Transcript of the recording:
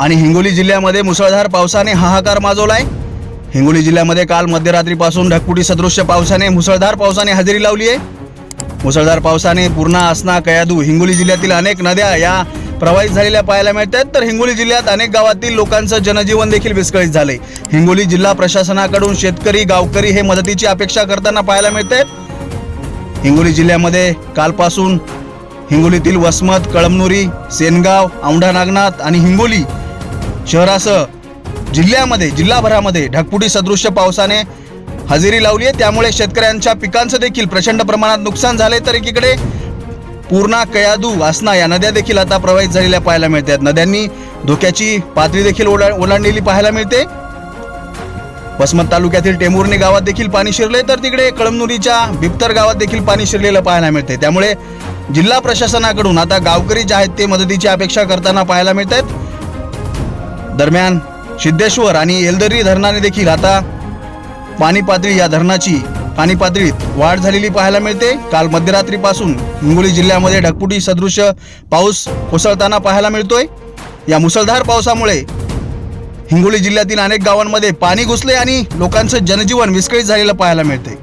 आणि हिंगोली जिल्ह्यामध्ये मुसळधार पावसाने हाहाकार माजवलाय. हिंगोली जिल्ह्यामध्ये काल मध्यरात्रीपासून ढगपुटी सदृश्य पावसाने मुसळधार पावसाने हजेरी लावली आहे मुसळधार पावसाने पूर्णा आसना कयादू हिंगोली जिल्ह्यातील अनेक नद्या या प्रवाहित झालेल्या पाहायला मिळतात. तर हिंगोली जिल्ह्यात अनेक गावातील लोकांचं जनजीवन देखील विस्कळीत झाले हिंगोली जिल्हा प्रशासनाकडून शेतकरी गावकरी हे मदतीची अपेक्षा करताना पाहायला मिळतात. हिंगोली जिल्ह्यामध्ये कालपासून हिंगोलीतील वसमत कळमनुरी सेनगाव औंढा नागनाथ आणि हिंगोली शहरासह जिल्ह्यामध्ये जिल्हाभरामध्ये ढगपुटी सदृश्य पावसाने हजेरी लावली आहे. त्यामुळे शेतकऱ्यांच्या पिकांचं देखील प्रचंड प्रमाणात नुकसान झाले तर एकीकडे पूर्णा कयादू आसना या नद्या देखील आता प्रवाहित झालेल्या पाहायला मिळतात. नद्यांनी धोक्याची पातळी देखील ओला ओलांडलेली पाहायला मिळते. वसमत तालुक्यातील टेमुर्णी गावात देखील पाणी शिरले तर तिकडे कळमनुरीच्या बिप्तर गावात देखील पाणी शिरलेलं पाहायला मिळते त्यामुळे जिल्हा प्रशासनाकडून आता गावकरी जे आहेत ते मदतीची अपेक्षा करताना पाहायला मिळत आहेत दरम्यान सिद्धेश्वर आणि येलदरी धरणाने देखील आता पाणी पातळी या धरणाची पाणी पातळीत वाढ झालेली पाहायला मिळते. काल मध्यरात्रीपासून हिंगोली जिल्ह्यामध्ये ढगपुटी सदृश पाऊस कोसळताना पाहायला मिळतोय. या मुसळधार पावसामुळे हिंगोली जिल्ह्यातील अनेक गावांमध्ये पाणी घुसले आणि लोकांचं जनजीवन विस्कळीत झालेलं पाहायला मिळते